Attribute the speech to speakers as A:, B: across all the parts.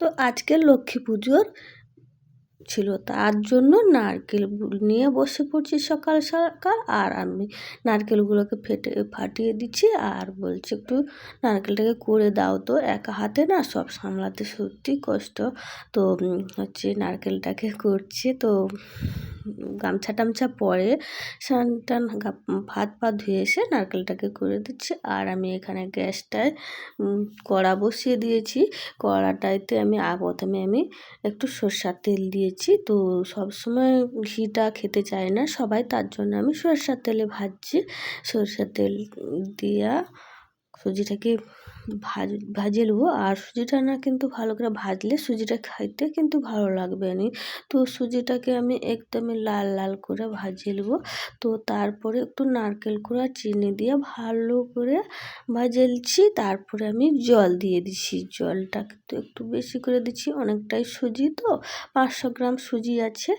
A: তো আজকের লক্ষ্মী পুজোর ছিল তার জন্য নারকেল নিয়ে বসে পড়ছি সকাল সকাল আর আমি নারকেলগুলোকে ফেটে, ফাটিয়ে দিচ্ছি আর বলছি, একটু নারকেলটাকে করে দাও তো, একা হাতে না সব সামলাতে সত্যি কষ্ট। তো হচ্ছে নারকেলটাকে করছি তো, গামছা টামছা পরে স্নান টান ভাত পা ধুয়ে এসে নারকেলটাকে করে দিচ্ছি আর আমি এখানে গ্যাসটায় কড়া বসিয়ে দিয়েছি। কড়াটাইতে আমি প্রথমে আমি একটু সর্ষার তেল দিয়েছি। তো সবসময় ঘিটা খেতে চায় না সবাই, তার জন্য আমি সরষার তেলে ভাজছি। সরষের তেল দিয়া সুজিটাকে ভাজ ভাজে নেব আর সুজিটা না কিন্তু ভালো করে ভাজলে সুজিটা খাইতে কিন্তু ভালো লাগবে না। তো সুজিটাকে আমি একদমই লাল লাল করে ভাজিয়ে নেব তো তারপরে একটু নারকেল কুড়া, চিনি দিয়ে ভালো করে ভাজেলছি। তারপরে আমি জল দিয়ে দিচ্ছি জলটা কিন্তু একটু বেশি করে দিচ্ছি, অনেকটাই সুজি তো, পাঁচশো গ্রাম সুজি আছে।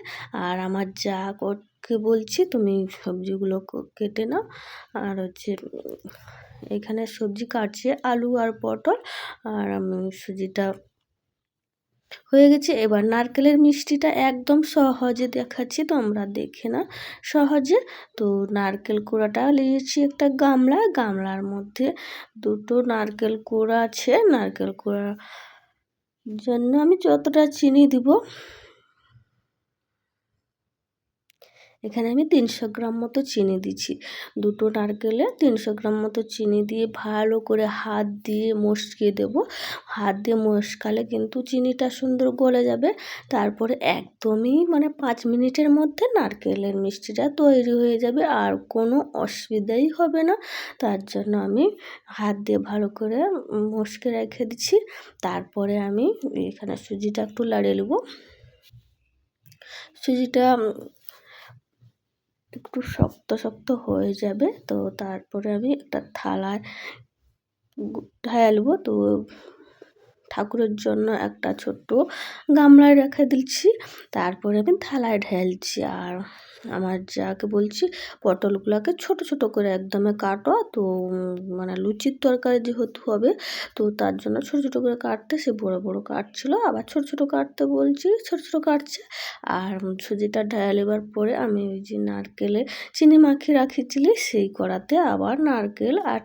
A: আর আমার যা কে বলছি, তুমি সবজিগুলো কেটে নাও। আর হচ্ছে এখানে সবজি কাটছে, আলু আর পটল আর আমি সুজিটা হয়ে গেছে। এবার নারকেলের মিষ্টিটা একদম সহজে দেখাচ্ছি, তোমরা দেখে না সহজে। তো নারকেল কোড়াটা নিয়েছি একটা গামলা। গামলার মধ্যে দুটো নারকেল কোড়া আছে। নারকেল কোড়া জন্য আমি যতটা চিনি দিব। এখানে আমি তিনশো গ্রাম মতো চিনি দিচ্ছি। দুটো নারকেলে তিনশো গ্রাম মতো চিনি দিয়ে ভালো করে হাত দিয়ে মশকিয়ে দেব। হাত দিয়ে মশকালে কিন্তু চিনিটা সুন্দর গলে যাবে। তারপরে একদমই মানে পাঁচ মিনিটের মধ্যে নারকেলের মিষ্টিটা তৈরি হয়ে যাবে। আর কোনো অসুবিধাই হবে না। তার জন্য আমি হাত দিয়ে ভালো করে মশকে রেখে দিচ্ছি। তারপরে আমি এখানে সুজিটা একটু লাড়িয়ে নেব। সুজিটা একটু শক্ত শক্ত হয়ে যাবে। তো তারপরে আমি একটা থালায় ঢালবো তো ঠাকুরের জন্য একটা ছোট্ট গামলায় রেখে দিচ্ছি। তারপরে আমি থালায় ঢালছি আর আমার যাকে বলছি, পটলগুলোকে ছোট ছোট করে একদমে কাটো। তো মানে লুচির তরকারি যেহেতু হবে, তো তার জন্য ছোট ছোট করে কাটতে সে বড় বড় কাটছিল। আবার ছোট ছোট কাটতে বলছি, ছোট ছোট কাটছে। আর সুজিটা ঢালেবার পরে আমি ওই যে নারকেলে চিনি মাখিয়ে রাখিছিলি সেই কড়াতে আবার নারকেল আর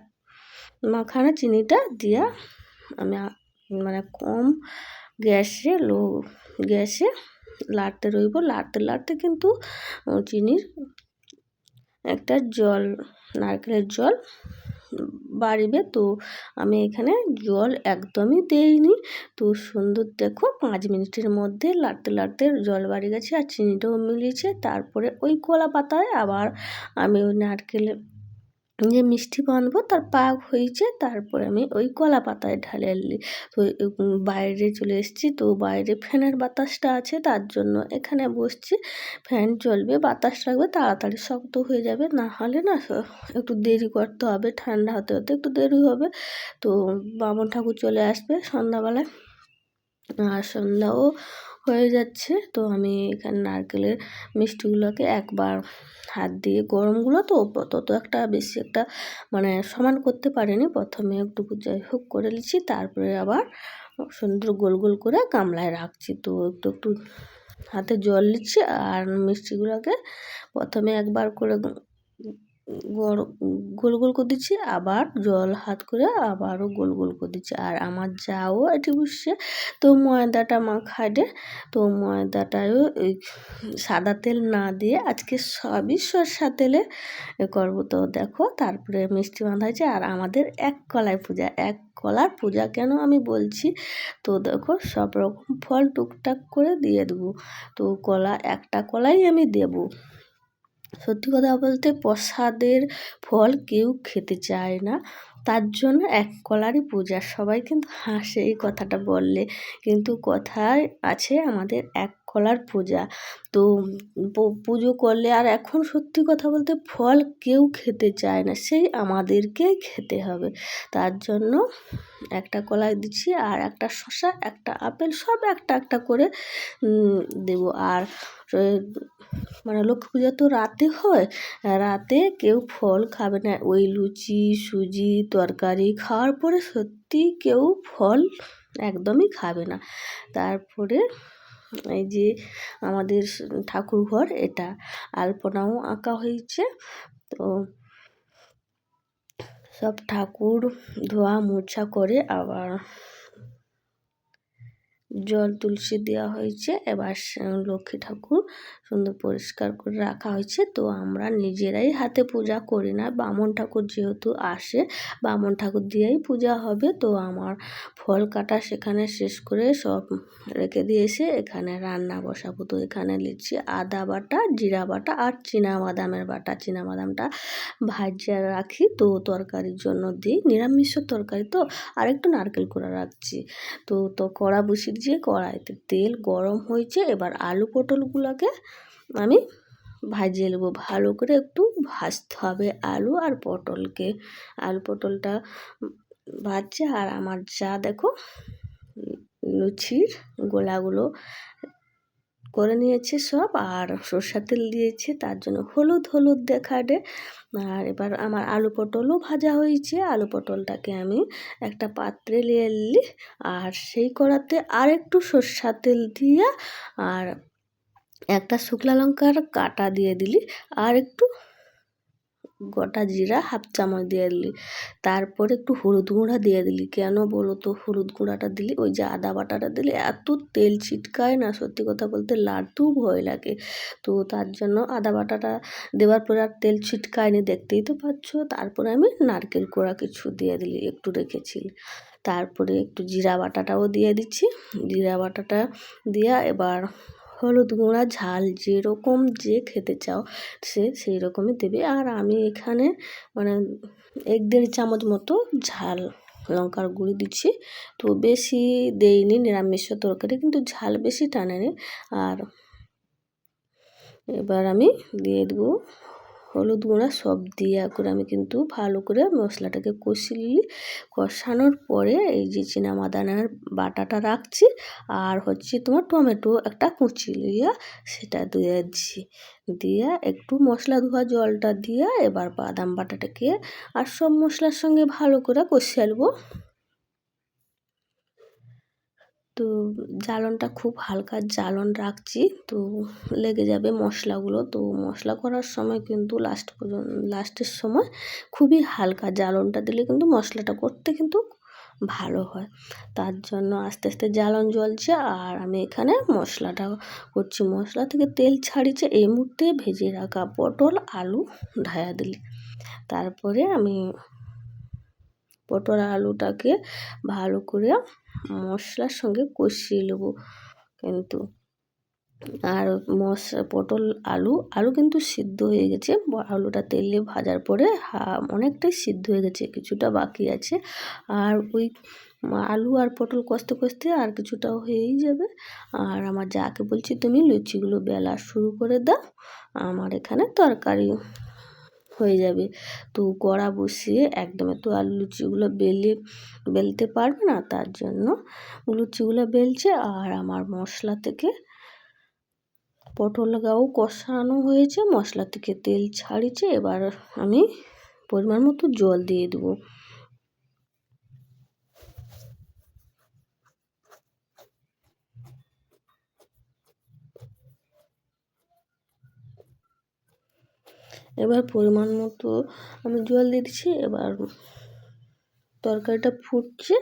A: মাখানো চিনিটা দিয়া আমি মানে কম গ্যাসে, লো গ্যাসে লাড়তে রইব। লাড়তে লাড়তে কিন্তু চিনির একটা জল, নারকেলের জল বাড়বে। তো আমি এখানে জল একদমই দেইনি। তো সুন্দর দেখো, পাঁচ মিনিটের মধ্যে লাড়তে লাড়তে জল বাড়ি গেছে আর চিনিটাও মিলিয়েছে। তারপরে ওই কলা পাতায় আবার আমি ওই নারকেলের যে মিষ্টি বানাবো, তার পাক হয়েছে, তারপরে আমি ওই কলা পাতায় ঢালে তো বাইরে চলে এসেছি, তো বাইরে ফ্যানের বাতাসটা আছে, তার জন্য এখানে বসছি, ফ্যান চলবে, বাতাস লাগবে, তাড়াতাড়ি শক্ত হয়ে যাবে, না হলে না একটু দেরি করতে হবে, ঠান্ডা হতে হতে একটু দেরি হবে, তো বামন ঠাকুর চলে আসবে সন্ধ্যাবেলায়, আর সন্ধ্যাও হয়ে যাচ্ছে। তো আমি এখানে নারকেলের মিষ্টিগুলোকে একবার হাত দিয়ে গরমগুলো তো তত একটা বেশি একটা মানে সমান করতে পারিনি। প্রথমে একটু যাই হোক করে নিচ্ছি, তারপরে আবার সুন্দর গোল গোল করে গামলায় রাখছি। তো একটু একটু হাতে জল নিচ্ছি আর মিষ্টিগুলোকে প্রথমে একবার করে গোল গোল করে দিচ্ছি, আবার জল হাত করে আবারও গোল গোল করে দিচ্ছি। আর আমার যাও এটি বসছে, তো ময়দাটা মা মাখাডে তো ময়দাটাও সাদা তেল না দিয়ে আজকে সবই সরষা তেলে করব। তো দেখো, তারপরে মিষ্টি বাঁধা হয়েছে, আর আমাদের এক কলায় পূজা, এক কলার পূজা কেন আমি বলছি? তো দেখো সব রকম ফল টুকটাক করে দিয়ে দেবো। তো কলা, একটা কলাই আমি দেবো। সত্যি কথা বলতে প্রসাদের ফল কেউ খেতে চায় না। তার জন্য এক কলারই পূজা। সবাই কিন্তু হাসে এই কথাটা বললে। কিন্তু কথায় আছে আমাদের এক কলার পূজা। তো পুজো করলে আর এখন সত্যি কথা বলতে ফল কেউ খেতে চায় না। সেই আমাদেরকেই খেতে হবে। তার জন্য একটা কলাই দিচ্ছি আর একটা শসা, একটা আপেল, সব একটা একটা করে দেব। আর মানে লক্ষ্মী পুজো তো রাতে হয়, রাতে কেউ ফল খাবে না। ওই লুচি, সুজি, তরকারি খাওয়ার পরে সত্যি কেউ ফল একদমই খাবে না। তারপরে এই যে আমাদের ঠাকুর ঘর এটা আলপনাও আঁকা হয়েছে। তো সব ঠাকুর ধোয়া মোছা করে আবার জল তুলসী দেওয়া হয়েছে। এবার লক্ষ্মী ঠাকুর সুন্দর পরিষ্কার করে রাখা হয়েছে। তো আমরা নিজেরাই হাতে পূজা করি না। বামন ঠাকুর যেহেতু আসে, বামন ঠাকুর দিয়েই পূজা হবে। তো আমার ফল কাটা সেখানে শেষ করে সব রেখে দিয়েছে। এখানে রান্না বসাবো তো এখানে লিখছি আদা বাটা, জিরা বাটা আর বাদামের বাটা। বাদামটা ভাজিয়ে রাখি তো তরকারির জন্য দিই। নিরামিষ তরকারি তো আর একটু নারকেল করে রাখছি। তো তো কড়া বসিয়ে দিয়ে কড়াইতে তেল গরম হয়েছে, এবার আলু পটলগুলোকে আমি ভাজিয়ে নেব। ভালো করে একটু ভাজতে হবে আলু আর পটলকে। আলু পটলটা ভাজছে আর আমার যা দেখো লুচির গোলাগুলো করে নিয়েছে সব আর সর্ষা তেল দিয়েছে, তার জন্য হলুদ হলুদ দেখাডে আর এবার আমার আলু পটলও ভাজা হয়েছে, আলু পটলটাকে আমি একটা পাত্রে নিয়ে এলি আর সেই কড়াতে আর একটু সরষার তেল দিয়ে আর একটা শুকনা লঙ্কার কাটা দিয়ে দিলি আর একটু গোটা জিরা হাফ চামচ দিয়ে দিলি। তারপরে একটু হলুদ গুঁড়া দিয়ে দিলি। কেন বলো তো? হলুদ গুঁড়াটা দিলি, ওই যে আদা বাটাটা দিলে, এত তেল ছিটকায় না সত্যি কথা বলতে লাড্ডু ভয় লাগে। তো তার জন্য আদা বাটাটা দেওয়ার পরে আর তেল ছিটকায়নি, দেখতেই তো পাচ্ছ। তারপরে আমি নারকেল কোড়া কিছু দিয়ে দিলি, একটু রেখেছিলি। তারপরে একটু জিরা বাটাটাও দিয়ে দিচ্ছি। জিরা বাটাটা দিয়া এবার হলুদ গুঁড়া, ঝাল যেরকম যে খেতে চাও সে সেই রকমই দেবে। আর আমি এখানে মানে এক দেড় চামচ মতো ঝাল লঙ্কার গুঁড়ি দিচ্ছি। তো বেশি দেইনি, নিরামিষ তরকারি, কিন্তু ঝাল বেশি টানেনি। আর এবার আমি দিয়ে দেবো হলুদ গুঁড়া সব দিয়ে করে আমি কিন্তু ভালো করে মশলাটাকে কষিয়ে কষানোর পরে এই যে বাদানের বাটাটা রাখছি আর হচ্ছে তোমার টমেটো একটা কুচি লিয়া সেটা দিয়ে দিচ্ছি। দিয়ে একটু মশলা ধোয়া জলটা দিয়ে এবার বাদাম বাটাটাকে আর সব মশলার সঙ্গে ভালো করে কষিয়ে নেব। তো জ্বালনটা খুব হালকা জ্বালন রাখছি, তো লেগে যাবে মশলাগুলো। তো মশলা করার সময় কিন্তু লাস্ট পর্যন্ত লাস্টের সময় খুবই হালকা জ্বালনটা দিলে কিন্তু মশলাটা করতে কিন্তু ভালো হয়। তার জন্য আস্তে আস্তে জ্বালন জ্বলছে আর আমি এখানে মশলাটা করছি। মশলা থেকে তেল ছাড়িছে এই মুহূর্তে ভেজে রাখা পটল, আলু, ঢায়া দিলি। তারপরে আমি পটল আলুটাকে ভালো করে মশলার সঙ্গে কষিয়ে নেব কিন্তু। আর মশলা, পটল, আলু আলু কিন্তু সিদ্ধ হয়ে গেছে। আলুটা তেলে ভাজার পরে অনেকটাই সিদ্ধ হয়ে গেছে, কিছুটা বাকি আছে। আর ওই আলু আর পটল কষতে কষতে আর কিছুটা হয়েই যাবে। আর আমার যাকে বলছি, তুমি লুচিগুলো বেলা শুরু করে দাও। আমার এখানে তরকারি হয়ে যাবে। তো কড়া বসিয়ে একদম তো আর লুচিগুলো বেলে, বেলতে পারবে না তার জন্য লুচিগুলো বেলছে আর আমার মশলা থেকে পটল গাও কষানো হয়েছে। মশলা থেকে তেল ছাড়িয়েছে। এবার আমি পরিমাণ মতো জল দিয়ে দেবো। এবার পরিমাণ মতো আমি জল দিয়ে দিচ্ছি, এবার তরকারিটা ফুটছে।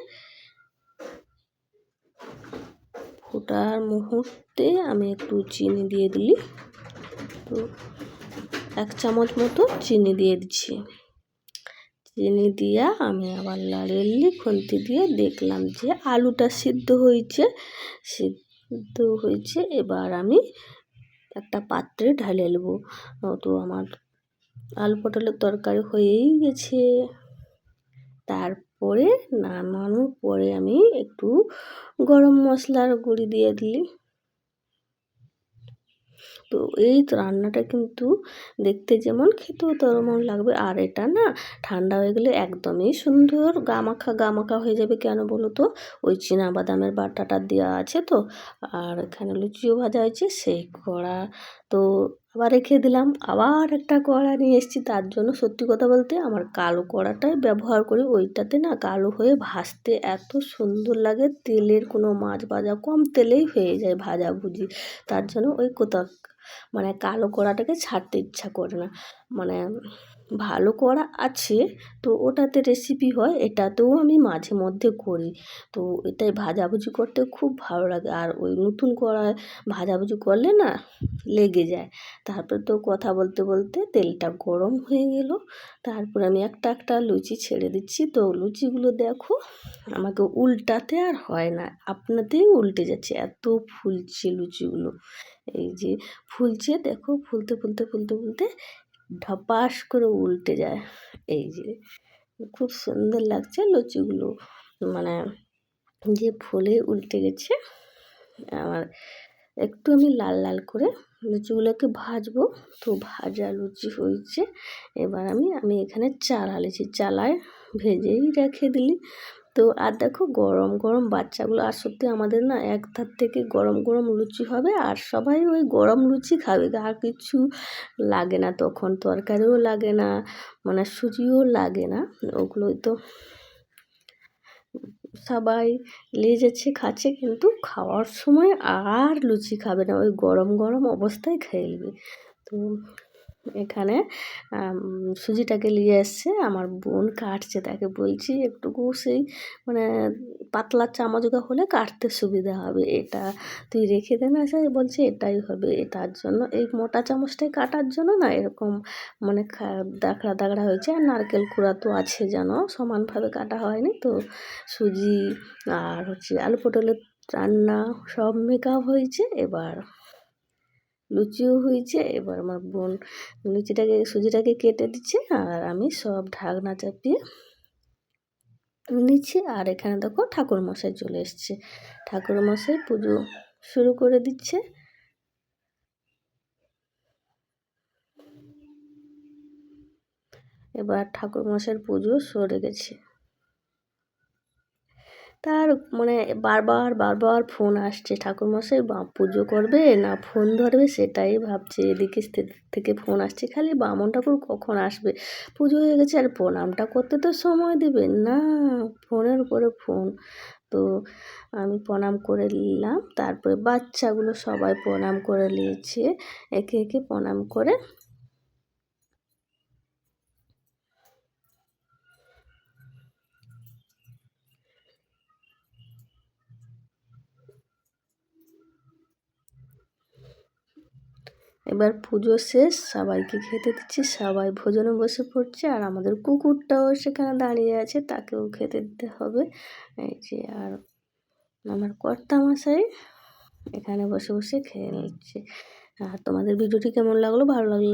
A: ফোটার মুহূর্তে আমি একটু চিনি দিয়ে দিলি। তো এক চামচ মতো চিনি দিয়ে দিচ্ছি। চিনি দিয়া আমি আবার লাড়িয়ে খুন্তি দিয়ে দেখলাম যে আলুটা সিদ্ধ হয়েছে। সিদ্ধ হয়েছে, এবার আমি একটা পাত্রে ঢালে নেব। তো আমার আলু পটলের তরকারি হয়েই গেছে। তারপরে নামানোর পরে আমি একটু গরম মশলার গুঁড়ি দিয়ে দিই তো এই রান্নাটা কিন্তু দেখতে যেমন খেতেও তেমন লাগবে। আর এটা না ঠান্ডা হয়ে গেলে একদমই সুন্দর গামাখা গামাখা হয়ে যাবে কেন বলো তো? ওই বাদামের বাটাটা দেওয়া আছে তো। আর এখানে লুচিও ভাজা হয়েছে, সেই কড়া। তো আবার রেখে দিলাম। আবার একটা কড়া নিয়ে এসেছি। তার জন্য সত্যি কথা বলতে আমার কালো কড়াটাই ব্যবহার করি। ওইটাতে না কালো হয়ে ভাজতে এত সুন্দর লাগে। তেলের কোনো মাছ ভাজা কম তেলেই হয়ে যায় ভাজা ভুজি। তার জন্য ওই কোথাও মানে কালো কড়াটাকে ছাড়তে ইচ্ছা করে না। মানে ভালো করা আছে, তো ওটাতে রেসিপি হয়, এটাতেও আমি মাঝে মধ্যে করি। তো এটাই ভাজাভুজি করতে খুব ভালো লাগে। আর ওই নতুন কড়ায় ভাজাভুজি করলে না লেগে যায়। তারপর তো কথা বলতে বলতে তেলটা গরম হয়ে গেল। তারপর আমি একটা একটা লুচি ছেড়ে দিচ্ছি। তো লুচিগুলো দেখো, আমাকে উল্টাতে আর হয় না। আপনাতেই উল্টে যাচ্ছে। এত ফুলছে লুচিগুলো। এই যে ফুলছে, দেখো, ফুলতে ফুলতে ফুলতে ফুলতে ঢপাস করে উল্টে যায়। এই যে, খুব সুন্দর লাগছে লুচিগুলো। মানে যে ফুলে উল্টে গেছে, আমার একটু আমি লাল লাল করে লুচিগুলোকে ভাজবো। তো ভাজা লুচি হয়েছে। এবার আমি আমি এখানে চালা লিছি চালায় ভেজেই রেখে দিলি। তো আর দেখো গরম গরম বাচ্চাগুলো আর সত্যি আমাদের না এক ধার থেকে গরম গরম লুচি হবে আর সবাই ওই গরম লুচি খাবে। আর কিছু লাগে না তখন, তরকারিও লাগে না মানে সুজিও লাগে না, ওগুলোই তো সবাই নিয়ে যাচ্ছে খাচ্ছে কিন্তু খাওয়ার সময় আর লুচি খাবে না, ওই গরম গরম অবস্থায় খেয়ে নেবে। তো এখানে সুজিটাকে নিয়ে এসছে, আমার বোন কাটছে তাকে বলছি, একটুকু সেই মানে পাতলা চামচগা হলে কাটতে সুবিধা হবে, এটা তুই রেখে দে না সে বলছে, এটাই হবে, এটার জন্য, এই মোটা চামচটাই কাটার জন্য না এরকম মানে দাগড়া দাগড়া হয়েছে, আর নারকেল কুড়া তো আছে যেন, সমানভাবে কাটা হয়নি, তো সুজি আর হচ্ছে আলু পটলের রান্না সব মেকআপ হয়েছে, এবার লুচিও হয়েছে। এবার আমার বোন লুচিটাকে, সুজিটাকে কেটে দিচ্ছে আর আমি সব ঢাকনা চাপিয়ে নিচ্ছি। আর এখানে দেখো ঠাকুর মশাই চলে এসছে। ঠাকুর মশাই পুজো শুরু করে দিচ্ছে। এবার ঠাকুর মশাইয়ের পুজো সরে গেছে। তার মানে বারবার বারবার ফোন আসছে। ঠাকুরমশাই বা পুজো করবে না ফোন ধরবে সেটাই ভাবছে। এদিকে থেকে ফোন আসছে। খালি বামন ঠাকুর কখন আসবে? পুজো হয়ে গেছে আর প্রণামটা করতে তো সময় দেবে না। ফোনের উপরে ফোন। তো আমি প্রণাম করে নিলাম। তারপরে বাচ্চাগুলো সবাই প্রণাম করে নিয়েছে। একে একে প্রণাম করে এবার পুজো শেষ, সবাইকে খেতে দিচ্ছি, সবাই ভোজনে বসে পড়ছে আর আমাদের কুকুরটাও সেখানে দাঁড়িয়ে আছে, তাকেও খেতে দিতে হবে। এই যে আর আমার কর্তা মশাই এখানে বসে বসে খেয়ে নিচ্ছে। আর তোমাদের ভিডিওটি কেমন লাগল? ভালো লাগল